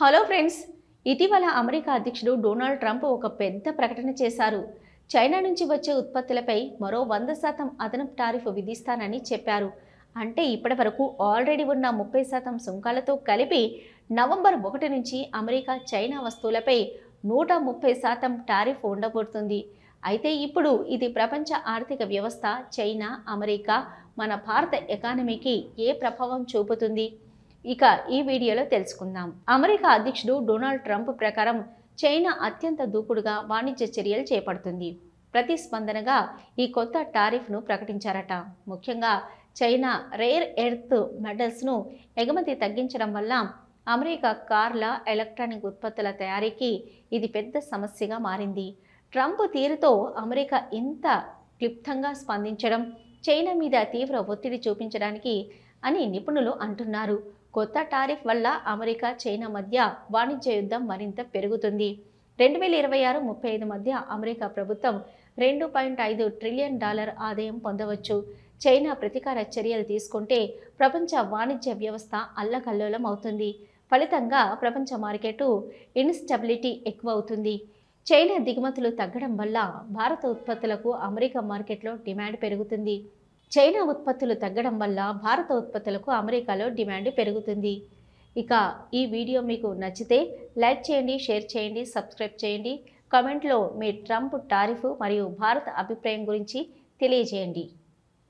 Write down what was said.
Hello friends ఇటీవల America అధ్యక్షుడు Donald Trump ఒక పెద్ద ప్రకటన చేశారు. చైనా నుంచి వచ్చే ఉత్పత్తులపై మరో వంద శాతం అదనపు టారిఫ్ విధిస్తానని చెప్పారు. అంటే ఇప్పటి వరకు ఆల్రెడీ ఉన్న ముప్పై శాతం సుంకాలతో కలిపి నవంబర్ ఒకటి నుంచి అమెరికా చైనా వస్తువులపై నూట ముప్పై శాతం టారిఫ్ ఉండబోతుంది అయితే ఇప్పుడు ఇది ప్రపంచ ఆర్థిక వ్యవస్థ చైనా అమెరికా మన భారత ఎకానమీకి ఏ ప్రభావం చూపుతుంది? ఇక ఈ వీడియోలో తెలుసుకుందాం. అమెరికా అధ్యక్షుడు డొనాల్డ్ ట్రంప్ ప్రకారం చైనా అత్యంత దూకుడుగా వాణిజ్య చర్యలు చేపడుతుంది. ప్రతిస్పందనగా ఈ కొత్త టారిఫ్ను ప్రకటించారట. ముఖ్యంగా చైనా రేర్ ఎర్త్ మెటల్స్ను ఎగుమతి తగ్గించడం వల్ల అమెరికా కార్ల ఎలక్ట్రానిక్ ఉత్పత్తుల తయారీకి ఇది పెద్ద సమస్యగా మారింది. ట్రంప్ తీరుతో అమెరికా ఇంత క్లుప్తంగా స్పందించడం చైనా మీద తీవ్ర ఒత్తిడి చూపించడానికి అని నిపుణులు అంటున్నారు. కొత్త టారిఫ్ వల్ల అమెరికా చైనా మధ్య వాణిజ్య యుద్ధం మరింత పెరుగుతుంది. రెండు వేల ఇరవై ఆరు ముప్పై ఐదు మధ్య అమెరికా ప్రభుత్వం రెండు పాయింట్ ఐదు ట్రిలియన్ డాలర్ ఆదాయం పొందవచ్చు. చైనా ప్రతీకార చర్యలు తీసుకుంటే ప్రపంచ వాణిజ్య వ్యవస్థ అల్లకల్లోలం అవుతుంది. ఫలితంగా ప్రపంచ మార్కెటు ఇన్స్టెబిలిటీ ఎక్కువ అవుతుంది చైనా దిగుమతులు తగ్గడం వల్ల భారత ఉత్పత్తులకు అమెరికా మార్కెట్లో డిమాండ్ పెరుగుతుంది. చైనా ఉత్పత్తులు తగ్గడం వల్ల భారత ఉత్పత్తులకు అమెరికాలో డిమాండ్ పెరుగుతుంది. ఇక ఈ వీడియో మీకు నచ్చితే లైక్ చేయండి షేర్ చేయండి సబ్స్క్రైబ్ చేయండి. కామెంట్లో మీ ట్రంప్ టారిఫ్ మరియు భారత అభిప్రాయం గురించి తెలియజేయండి.